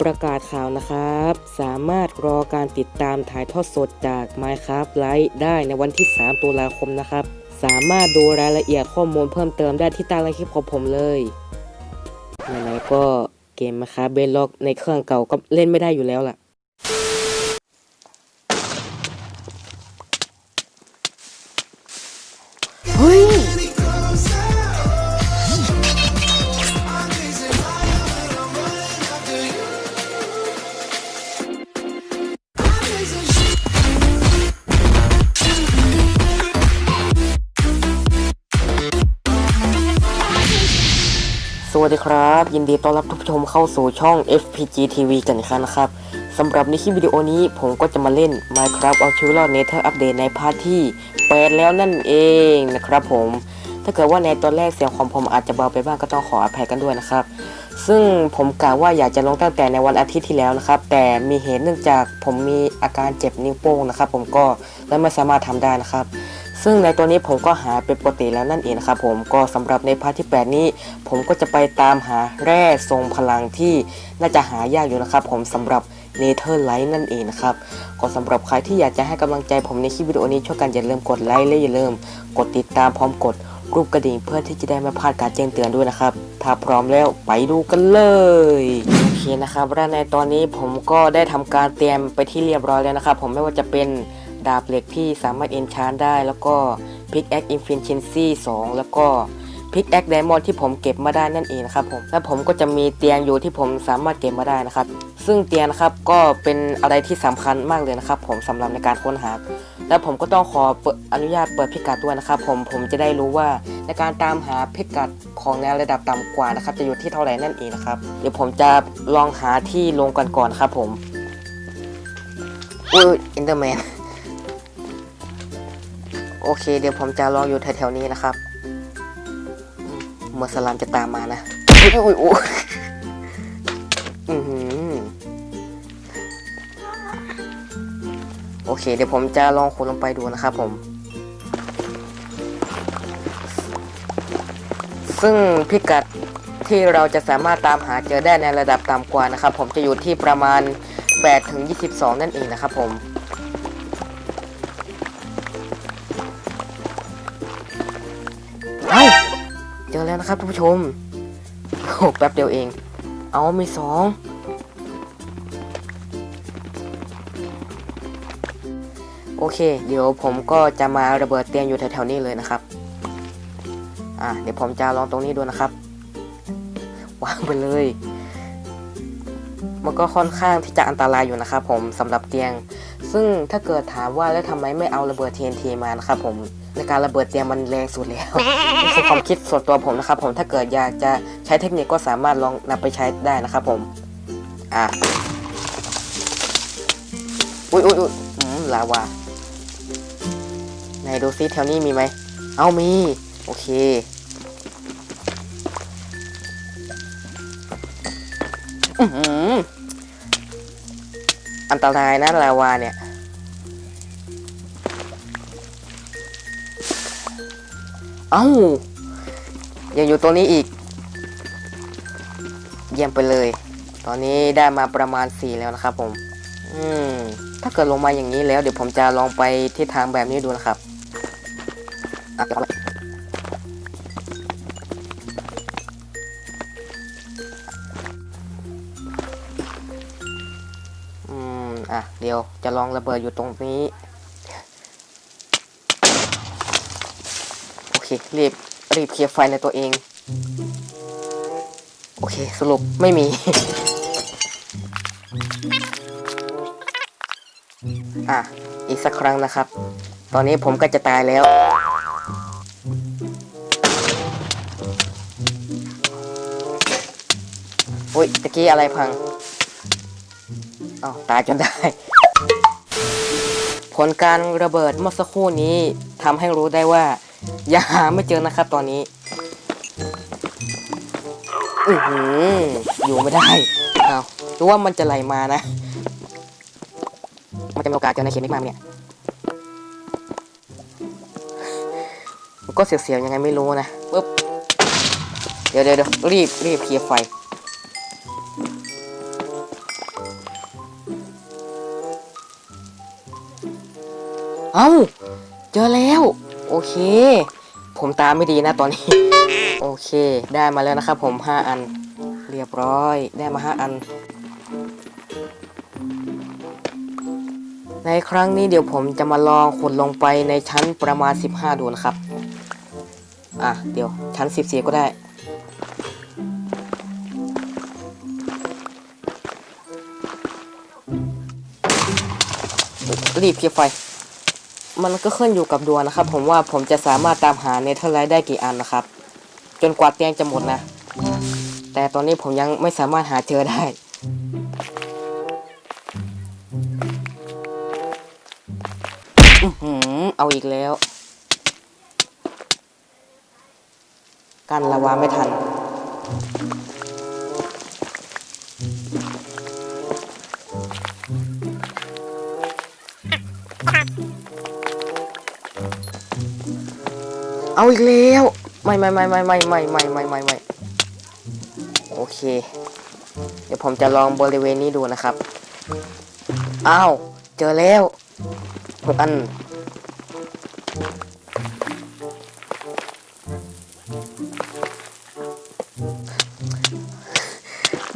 ประกาศข่าวนะครับ สามารถรอการติดตามถ่ายทอดสดจาก Minecraft Live ได้ในวันที่ 3 ตุลาคมนะครับ สามารถดูรายละเอียดข้อมูลเพิ่มเติมได้ที่ใต้ล่างคลิปของผมเลยไหนๆก็เกมนะครับเบนล็อกในเครื่องเก่าก็เล่นไม่ได้อยู่แล้วล่ะ ดีครับ ยินดีต้อนรับทุกผู้ชมเข้าสู่ช่อง FPG TV กันอีกครั้งนะครับสำหรับในคลิปวิดีโอนี้ผมก็จะมาเล่น Minecraft a l t u r a Nether Update ในพาร์ทที่8แล้วนั่นเองนะครับผม ถ้าเกิดว่าในตอนแรกเสียงของผมอาจจะเบาไปบ้างก็ต้องขออภัยกันด้วยนะครับ ซึ่งผมกะว่าอยากจะลงตั้งแต่ในวันอาทิตย์ที่แล้วนะครับ แต่มีเหตุเนื่องจากผมมีอาการเจ็บนิ้วโป้งนะครับ ผมก็เลยไม่สามารถทำได้นะครับ ซึ่งในตัวนี้ผมก็หาเป็นปกติแล้วนั่นเองนะครับผมก็สำหรับในพาร์ทที่ 8 นี้ ผมก็จะไปตามหาแร่ทรงพลังที่น่าจะหายากอยู่นะครับ ผมสำหรับเนเธอร์ไลท์นั่นเองนะครับก็สำหรับใครที่อยากจะให้กำลังใจผมในคลิปวิดีโอนี้ช่วยกันอย่าลืมกดไลค์และอย่าลืมกดติดตามพร้อมกดรูปกระดิ่งเพื่อที่จะได้ไม่พลาดการแจ้งเตือนด้วยนะครับ ถ้าพร้อมแล้วไปดูกันเลยโอเคนะครับและในตอนนี้ผมก็ได้ทำการเตรียมไปที่เรียบร้อยแล้วนะครับ ผมไม่ว่าจะเป็น ดาบเหล็กที่สามารถเอนชานได้ แล้วก็พิกแอคอินฟินชินซี่2แล้วก็พิกแอคไดมอนด์ที่ผมเก็บมาได้นั่นเองนะครับผมและผมก็จะมีเตียงอยู่ที่ผมสามารถเก็บมาได้นะครับ ซึ่งเตียงนะครับก็เป็นอะไรที่สำคัญมากเลยนะครับผมสำหรับในการค้นหา และผมก็ต้องขออนุญาตเปิดพิกัดด้วยนะครับผมผมจะได้รู้ว่าในการตามหาพิกัดของแนวระดับต่ำกว่านะครับ จะอยู่ที่เท่าไหร่นั่นเองนะครับเดี๋ยวผมจะลองหาที่ลงกันก่อนครับผมอุ้ยอินเตอร์แมน โอเค เดี๋ยวผมจะลองอยู่แถวๆนี้นะครับเมื่อสลามจะตามมานะอุ้ยอุ้ยโอเค เดี๋ยวผมจะลองขุดลงไปดูนะครับผม ซึ่งพิกัดที่เราจะสามารถตามหาเจอได้ในระดับต่ำกว่านะครับ ผมจะอยู่ที่ประมาณ8ถึง22 นั่นเองนะครับผม นะครับท่านผู้ชมโอ้แป๊บเดียวเอง เอามีสองโอเค เดี๋ยวผมก็จะมาระเบิดเตียงอยู่แถวๆนี้เลยนะครับ อะเดี๋ยวผมจะลองตรงนี้ดูนะครับ วางไปเลย มันก็ค่อนข้างที่จะอันตรายอยู่นะครับผมสำหรับเตียง ซึ่งถ้าเกิดถามว่าแล้วทำไมไม่เอาระเบิด TNT มานะครับผมในการระเบิดเตียงมันแรงสุดแล้วนี่คือความคิดส่วนตัวผมนะครับผมถ้าเกิดอยากจะใช้เทคนิคก็สามารถลองนำไปใช้ได้นะครับผมอะอุ้ยอุ้ยอุ้ยอืมลาวาไหนดูซิแถวนี้มีไหมเอามี โอเค อือหื อันตรายนะลาวาเนี่ย เอ้ายังอยู่ตรงนี้อีก เยี่ยมไปเลย ตอนนี้ได้มาประมาณ 4 แล้วนะครับผม อืม ถ้าเกิดลงมาอย่างนี้แล้ว เดี๋ยวผมจะลองไปทิศทางแบบนี้ดูนะครับอะ เดี๋ยวจะลองระเบิดอยู่ตรงนี้ โอเค รีบ รีบเคลียร์ไฟในตัวเอง โอเค สรุปไม่มี อะ อีกสักครั้งนะครับ ตอนนี้ผมก็จะตายแล้วอุ้ยตะกี้อะไรพังอ้าวตายจนได้ ผลการระเบิดเมื่อสักครู่นี้ทำให้รู้ได้ว่ายังหาไม่เจอนะครับตอนนี้อือหืออยู่ไม่ได้เอารู้ว่ามันจะไหลมานะ มันจะมีโอกาสเจอในเขตนี้มาเนี่ยมันก็เสียวๆยังไงไม่รู้นะปึ๊บเดี๋ยวเดี๋ยวเดี๋ยวรีบรีบเคลียร์ไฟ เอ้า เจอแล้ว โอเค ผมตามไม่ดีนะตอนนี้ โอเค ได้มาแล้วนะครับผมห้าอัน เรียบร้อย ได้มาห้าอัน ในครั้งนี้เดี๋ยวผมจะมาลองขุดลงไปในชั้นประมาณ 15 ดูนะครับ อะ เดี๋ยวชั้น 14 ก็ได้รีบเคลียร์ไฟ มันก็ขึ้นอยู่กับดวงนะครับ ผมว่าผมจะสามารถตามหาเนเธอร์ไลท์ได้กี่อันนะครับ จนกว่าเตียงจะหมดนะ แต่ตอนนี้ผมยังไม่สามารถหาเจอได้อื้อหือเอาอีกแล้ว กันละวาไม่ทัน เอาอีกแล้วไม่ไม่ไม่ไม่ไม่ไม่ไม่ไม่ไม่ไม่โอเค เดี๋ยวผมจะลองบริเวณนี้ดูนะครับอ้าวเจอแล้วหกอัน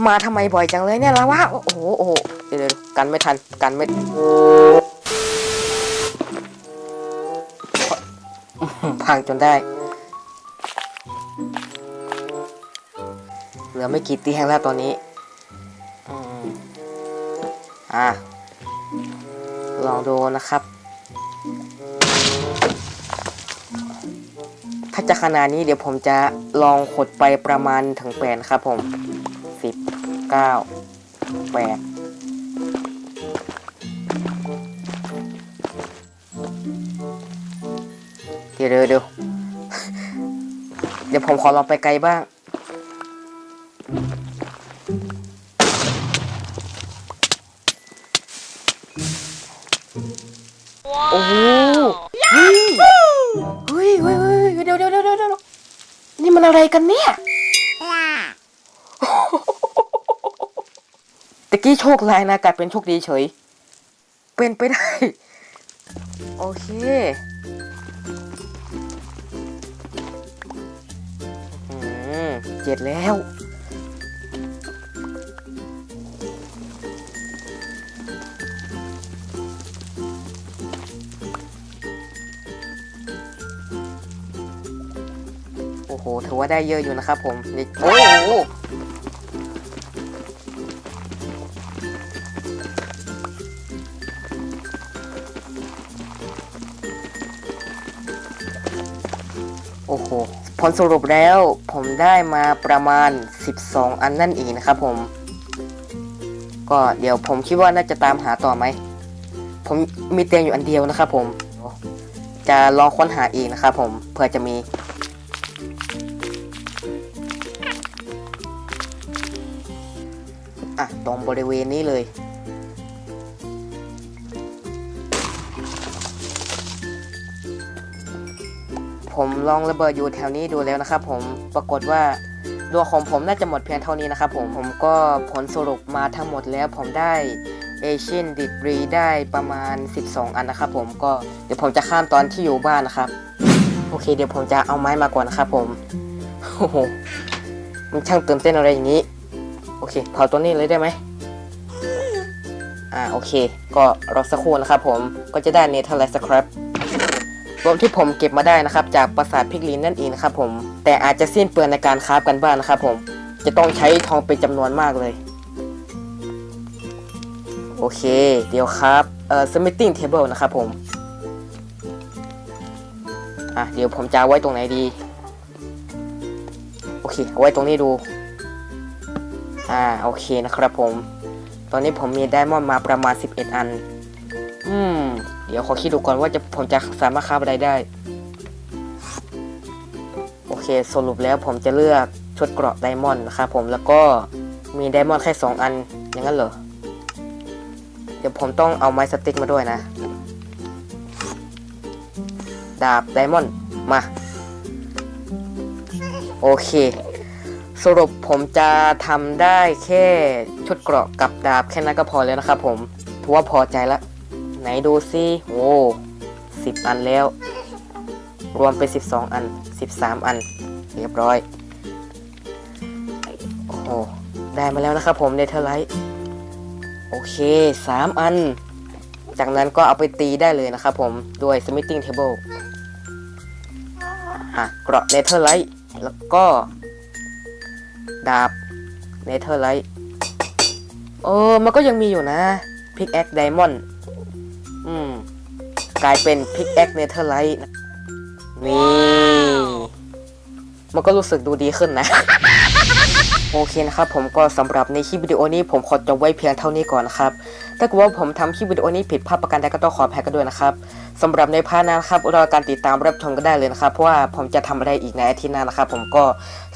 มาทำไมบ่อยจังเลยเนี่ยละวะโอ้โหโอ้โหเดี๋ยวดูกันไม่ทันกันไม่ พังจนได้ เหลือไม่กี่เตียงแล้วตอนนี้อะ ลองดูนะครับ ถ้าจะขนาดนี้เดี๋ยวผมจะลองขดไปประมาณถึงแปดนครับผมสิบเก้าแปด ดี๋ยวเดี๋ยวเดี๋ยวเดี๋ยวผมขอลองไปไกลบ้าง โอ้โหเฮ้ยเฮ้ยเฮ้ยเฮ้ยเดี๋ยวเดี๋ยวเดี๋ยวเดี๋ยวเดี๋ยวนี่มันอะไรกันเนี่ยตะกี้โชคร้ายนะกลายเป็นโชคดีเฉย เป็นไปได้ โอเค เจ็ดแล้ว โอ้โห ถือว่าได้เยอะอยู่นะครับผมโอ้โห ผลสรุปแล้วผมได้มาประมาณ 12 อันนั่นเองนะครับผม ก็เดี๋ยวผมคิดว่าน่าจะตามหาต่อไหม ผมมีเตียงอยู่อันเดียวนะครับผม จะลองค้นหาอีกนะครับผมเพื่อจะมี อะตรงบริเวณนี้เลย ผมลองระเบิดอยู่แถวนี้ดูแล้วนะครับผมปรากฏว่าดวงของผมน่าจะหมดเพียงเท่านี้นะครับผมผมก็ผลสรุปมาทั้งหมดแล้วผมได้เอเชียนดิกรีได้ประมาณ 12 อันนะครับผมก็เดี๋ยวผมจะข้ามตอนที่อยู่บ้านนะครับ โอเค เดี๋ยวผมจะเอาไม้มาก่อนนะครับผมโอ้โหมันช่างตื่นเต้นอะไรอย่างนี้ โอเคเผาตัวนี้เลยได้ไหมอ่าโอเค ก็รอสักครู่นะครับผมก็จะได้เนเธอร์ไลท์สครับ รวมที่ผมเก็บมาได้นะครับ จากปราสาทพิกลินนั่นเองนะครับผมแต่อาจจะสิ้นเปลืองในการคราฟกันบ้างนะครับผมจะต้องใช้ทองเป็นจำนวนมากเลย โอเค เดี๋ยวครับเอ่อ submitting table นะครับผมอะเดี๋ยวผมจะไว้ตรงไหนดี โอเคเอาไว้ตรงนี้ดู อ่าโอเคนะครับผม ตอนนี้ผมมีไดมอนด์มาประมาณ 11 อัน อืม เดี๋ยวขอคิดดูก่อนว่าจะผมจะสามารถค้าอะไรได้ โอเคสรุปแล้วผมจะเลือกชุดเกราะไดมอนด์นะครับผมแล้วก็มีไดมอนด์แค่2 อันอย่างนั้นเหรอ เดี๋ยวผมต้องเอาไม้สติ๊กมาด้วยนะ ดาบไดมอนด์มา โอเค สรุปผมจะทำได้แค่ชุดเกราะกับดาบแค่นั้นก็พอแล้วนะครับผมถือว่าพอใจแล้ว ไหนดูสิโอ้ส10อันแล้ว รวมเป็น12อัน13อัน เรียบร้อย โอ้โห ได้มาแล้วนะครับผมเนเธอร์ไลท์โอเค3อัน จากนั้นก็เอาไปตีได้เลยนะครับผม ด้วย smithing table อะเกราะเนเธอร์ไลท์แล้วก็ ดาบเนเธอร์ไลท์เออ มันก็ยังมีอยู่นะพิกแอคไดมอนด์ กลายเป็นพิกแอคเนเธอร์ไลท์นี่ มันก็รู้สึกดูดีขึ้นนะ โอเคนะครับผมก็สำหรับในคลิปวิดีโอนี้ผมขอจบไว้เพียงเท่านี้ก่อนนะครับ ถ้าเกิดว่าผมทำคลิปวิดีโอนี้ผิดพลาดประการใดก็ต้องขออภัยกันด้วยนะครับสำหรับในพาร์ทหน้านะครับรอการติดตามรับชมก็ได้เลยนะครับ เพราะว่าผมจะทำอะไรอีกในอาทิตย์หน้านะครับ ผมก็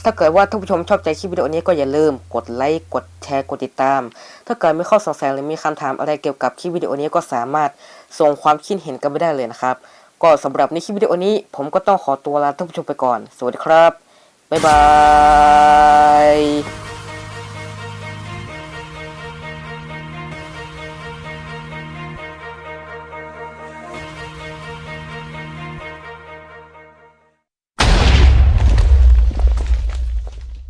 ถ้าเกิดว่าท่านผู้ชมชอบใจคลิปวิดีโอนี้ก็อย่าลืมกดไลค์กดแชร์กดติดตาม ถ้าเกิดมีข้อสงสัยหรือมีคำถามอะไรเกี่ยวกับคลิปวิดีโอนี้ก็สามารถ ส่งความคิดเห็นกันไม่ได้เลยนะครับ ก็สำหรับในคลิปวิดีโอนี้ ผมก็ต้องขอตัวลาท่านผู้ชมไปก่อน สวัสดีครับ บ๊ายบาย